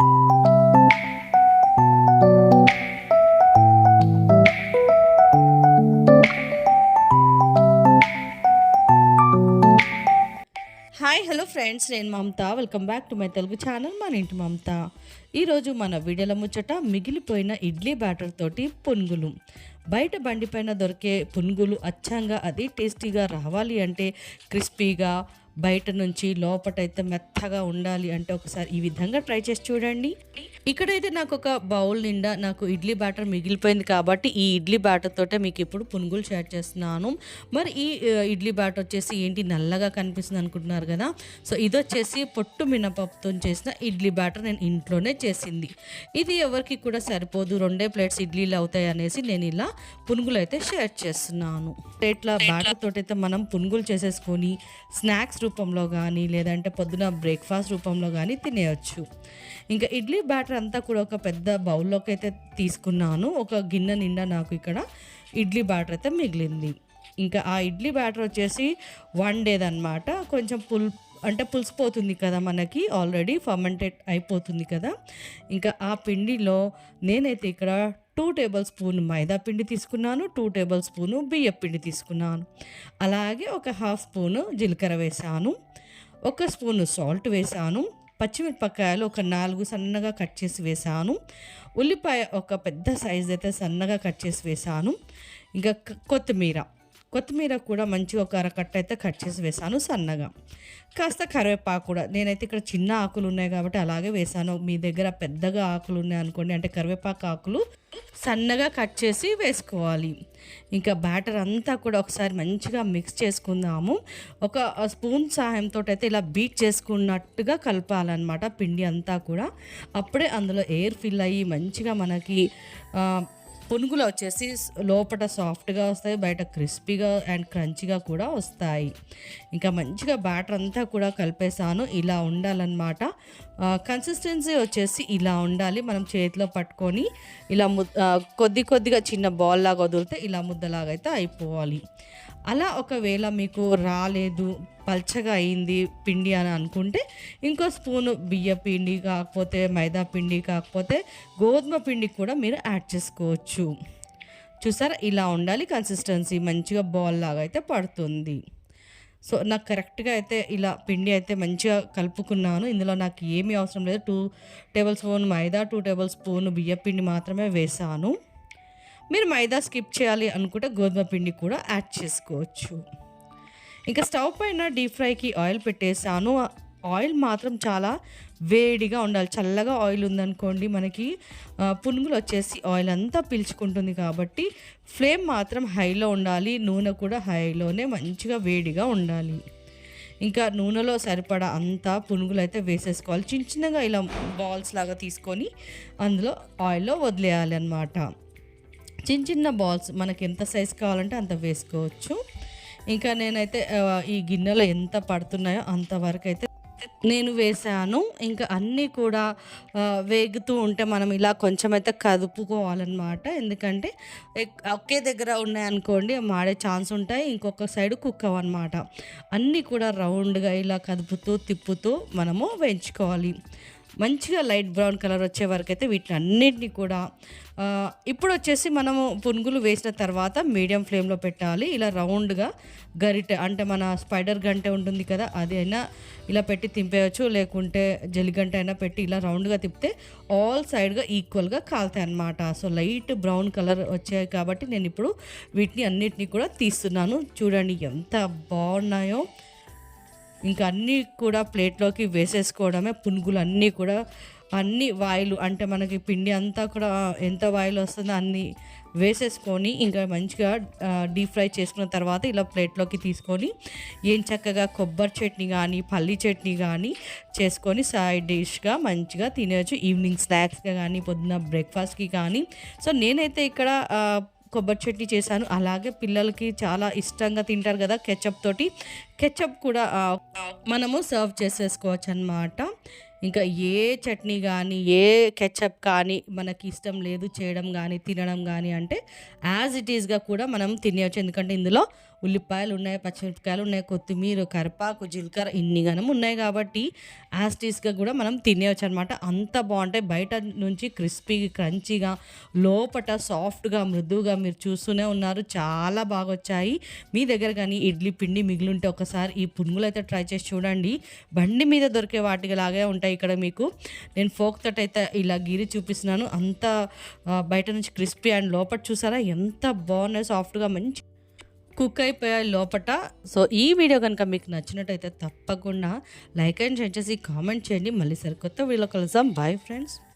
Hi hello friends నేను Mamata. Welcome back to my Telugu channel మన ఇంటి మమత. ఈరోజు మన వీడియోల ముచ్చట మిగిలిపోయిన ఇడ్లీ బ్యాటర్ తోటి పునుగులు. బయట బండి పైన దొరికే పునుగులు అచ్చంగా అది టేస్టీగా రావాలి అంటే క్రిస్పీగా బయట నుంచి లోపటైతే మెత్తగా ఉండాలి అంటే ఒకసారి ఈ విధంగా ట్రై చేసి చూడండి. ఇక్కడైతే నాకు ఒక బౌల్ నిండా నాకు ఇడ్లీ బ్యాటర్ మిగిలిపోయింది కాబట్టి ఈ ఇడ్లీ బ్యాటర్ తోటే మీకు ఇప్పుడు పునుగులు షేర్ చేస్తున్నాను. మరి ఈ ఇడ్లీ బ్యాటర్ వచ్చేసి ఏంటి నల్లగా కనిపిస్తుంది అనుకుంటున్నారు కదా? సో ఇది వచ్చేసి పొట్టు మినపప్పుతో చేసిన ఇడ్లీ బ్యాటర్ నేను ఇంట్లోనే చేసింది. ఇది ఎవరికి కూడా సరిపోదు. రెండే ప్లేట్స్ ఇడ్లీలు అవుతాయి అనేసి నేను ఇలా పునుగులు అయితే షేర్ చేస్తున్నాను. ప్లేట్ల బ్యాటర్ మనం పునుగులు చేసేసుకొని స్నాక్స్ రూపంలో కానీ లేదంటే పొద్దున బ్రేక్ఫాస్ట్ రూపంలో కానీ తినేయచ్చు. ఇంకా ఇడ్లీ బ్యాటర్ అంతా కూడా ఒక పెద్ద బౌల్లోకి అయితే తీసుకున్నాను. ఒక గిన్నె నిండా నాకు ఇక్కడ ఇడ్లీ బ్యాటర్ అయితే మిగిలింది. ఇంకా ఆ ఇడ్లీ బ్యాటర్ వచ్చేసి వన్ డేదనమాట కొంచెం పుల్ అంటే పులిసిపోతుంది కదా మనకి ఆల్రెడీ ఫర్మెంటెడ్ అయిపోతుంది కదా. ఇంకా ఆ పిండిలో నేనైతే ఇక్కడ టూ టేబుల్ స్పూన్ మైదా పిండి తీసుకున్నాను టూ టేబుల్ స్పూను బియ్యం పిండి తీసుకున్నాను. అలాగే ఒక హాఫ్ స్పూను జీలకర్ర వేసాను ఒక స్పూను సాల్ట్ వేసాను పచ్చిమిరపకాయలు ఒక నాలుగు సన్నగా కట్ చేసి వేసాను ఉల్లిపాయ ఒక పెద్ద సైజ్ అయితే సన్నగా కట్ చేసి వేసాను. ఇంకా కొత్తిమీర. కొత్తిమీర కూడా మంచిగా ఒక అరకట్ట అయితే కట్ చేసి వేసాను సన్నగా. కాస్త కరివేపాకు కూడా. నేనైతే ఇక్కడ చిన్న ఆకులు ఉన్నాయి కాబట్టి అలాగే వేసాను. మీ దగ్గర పెద్దగా ఆకులు ఉన్నాయి అనుకోండి అంటే కరివేపాకు ఆకులు సన్నగా కట్ చేసి వేసుకోవాలి. ఇంకా బ్యాటర్ అంతా కూడా ఒకసారి మంచిగా మిక్స్ చేసుకుందాము. ఒక స్పూన్ సహాయంతో అయితే ఇలా బీట్ చేసుకున్నట్టుగా కలపాలన్నమాట పిండి అంతా కూడా. అప్పుడే అందులో ఎయిర్ ఫిల్ అయ్యి మంచిగా మనకి పునుగులు వచ్చేసి లోపల సాఫ్ట్గా వస్తాయి బయట క్రిస్పీగా అండ్ క్రంచిగా కూడా వస్తాయి. ఇంకా మంచిగా బ్యాటర్ అంతా కూడా కలిపేసాను ఇలా ఉండాలన్నమాట. కన్సిస్టెన్సీ వచ్చేసి ఇలా ఉండాలి మనం చేతిలో పట్టుకొని ఇలా ము కొద్ది కొద్దిగా చిన్న బాల్ లాగా వదిలితే ఇలా ముద్దలాగా అయితే అయిపోవాలి. అలా ఒకవేళ మీకు రాలేదు పల్చగా అయింది పిండి అని అనుకుంటే ఇంకో స్పూను బియ్య పిండి కాకపోతే మైదా పిండి కాకపోతే గోధుమ పిండి కూడా మీరు యాడ్ చేసుకోవచ్చు. చూసారా? ఇలా ఉండాలి కన్సిస్టెన్సీ మంచిగా బాల్ లాగా అయితే పడుతుంది. సో నాకు కరెక్ట్గా అయితే ఇలా పిండి అయితే మంచిగా కలుపుకున్నాను. ఇందులో నాకు ఏమీ అవసరం లేదు. టూ టేబుల్ స్పూన్ మైదా టూ టేబుల్ స్పూన్ బియ్య పిండి మాత్రమే వేసాను. మీరు మైదా స్కిప్ చేయాలి అనుకుంటే గోధుమ పిండి కూడా యాడ్ చేసుకోవచ్చు. ఇంకా స్టవ్ పైన డీప్ ఫ్రైకి ఆయిల్ పెట్టేసాను. ఆయిల్ మాత్రం చాలా వేడిగా ఉండాలి. చల్లగా ఆయిల్ ఉందనుకోండి మనకి పునుగులు వచ్చేసి ఆయిల్ అంతా పీల్చుకుంటుంది కాబట్టి ఫ్లేమ్ మాత్రం హైలో ఉండాలి. నూనె కూడా హైలోనే మంచిగా వేడిగా ఉండాలి. ఇంకా నూనెలో సరిపడా అంతా పునుగులు అయితే వేసేసుకోవాలి. చిన్న చిన్నగా ఇలా బాల్స్ లాగా తీసుకొని అందులో ఆయిల్లో వదిలేయాలి అన్నమాట చిన్న చిన్న బాల్స్ మనకి ఎంత సైజ్ కావాలంటే అంత వేసుకోవచ్చు. ఇంకా నేనైతే ఈ గిన్నెలో ఎంత పడుతున్నాయో అంతవరకు అయితే నేను వేసాను ఇంకా అన్నీ కూడా వేగుతూ ఉంటే మనం ఇలా కొంచెం అయితే కదుపుకోవాలన్నమాట. ఎందుకంటే ఒకే దగ్గర ఉన్నాయనుకోండి మాడే ఛాన్స్ ఉంటాయి. ఇంకొక సైడ్ కుక్ అన్నమాట అన్నీ కూడా రౌండ్గా ఇలా కదుపుతూ తిప్పుతూ మనము వేయించుకోవాలి. మంచిగా లైట్ బ్రౌన్ కలర్ వచ్చే వరకు అయితే వీటిని అన్నింటినీ కూడా ఇప్పుడు వచ్చేసి మనము పునుగులు వేసిన తర్వాత మీడియం ఫ్లేమ్లో పెట్టాలి. ఇలా రౌండ్గా గరిటె అంటే మన స్పైడర్ గంటె ఉంటుంది కదా అది అయినా ఇలా పెట్టి తింపేయచ్చు. లేకుంటే జలిగంట అయినా పెట్టి ఇలా రౌండ్గా తిప్పితే ఆల్ సైడ్గా ఈక్వల్గా కాలుతాయి అన్నమాట. సో లైట్ బ్రౌన్ కలర్ వచ్చాయి కాబట్టి నేను ఇప్పుడు వీటిని అన్నిటినీ కూడా తీస్తున్నాను. చూడండి ఎంత బాగున్నాయో. ఇంకా అన్నీ కూడా ప్లేట్లోకి వేసేసుకోవడమే పునుగులు అన్నీ కూడా అన్ని వాయిలు అంటే మనకి పిండి అంతా కూడా ఎంత వాయిల్ వస్తుందో అన్ని వేసేసుకొని ఇంకా మంచిగా డీప్ ఫ్రై చేసుకున్న తర్వాత ఇలా ప్లేట్లోకి తీసుకొని ఏం చక్కగా కొబ్బరి చట్నీ కానీ పల్లి చట్నీ కానీ చేసుకొని సైడ్ డిష్గా మంచిగా తినేయచ్చు. ఈవినింగ్ స్నాక్స్గా కానీ పొద్దున బ్రేక్ఫాస్ట్కి కానీ సో నేనైతే ఇక్కడ కొబ్బరి చట్నీ చేశాను. అలాగే పిల్లలకి చాలా ఇష్టంగా తింటారు కదా కెచప్ తోటి. కెచప్ కూడా మనము సర్వ్ చేసేసుకోవచ్చు అనమాట ఇంకా ఏ చట్నీ కానీ ఏ కెచప్ కానీ మనకి ఇష్టం లేదు చేయడం కానీ తినడం కానీ అంటే యాజ్ ఇట్ ఈస్గా కూడా మనం తినేయచ్చు. ఎందుకంటే ఇందులో ఉల్లిపాయలు ఉన్నాయి పచ్చిమిరపకాయలు ఉన్నాయి కొత్తిమీర కరిపాకు జీలకర్ర ఇన్ని గనం ఉన్నాయి కాబట్టి యాజ్ ఇట్ ఈస్గా కూడా మనం తినేయచ్చు అనమాట అంత బాగుంటాయి. బయట నుంచి క్రిస్పీ క్రంచీగా లోపట సాఫ్ట్గా మృదువుగా మీరు చూస్తూనే ఉన్నారు. చాలా బాగా వచ్చాయి. మీ దగ్గర కానీ ఇడ్లీ పిండి మిగిలింటే ఒకసారి ఈ పునుగులు అయితే ట్రై చేసి చూడండి. బండి మీద దొరికే వాటికి లాగే ఉంటాయి ఇక్కడ మీకు. నేను ఫోక్ తోట అయితే ఇలా గిరి చూపిస్తున్నాను. అంత బయట నుంచి క్రిస్పీ అండ్ లోపల చూసారా? ఎంత బాగున్నాయి సాఫ్ట్గా మంచి కుక్ అయిపోయాయి లోపట. సో ఈ వీడియో కనుక మీకు నచ్చినట్టయితే తప్పకుండా లైక్ అండ్ షేర్ చేసి కామెంట్ చేయండి. మళ్ళీ సరికొత్త వీడియో కలుద్దాం. Bye friends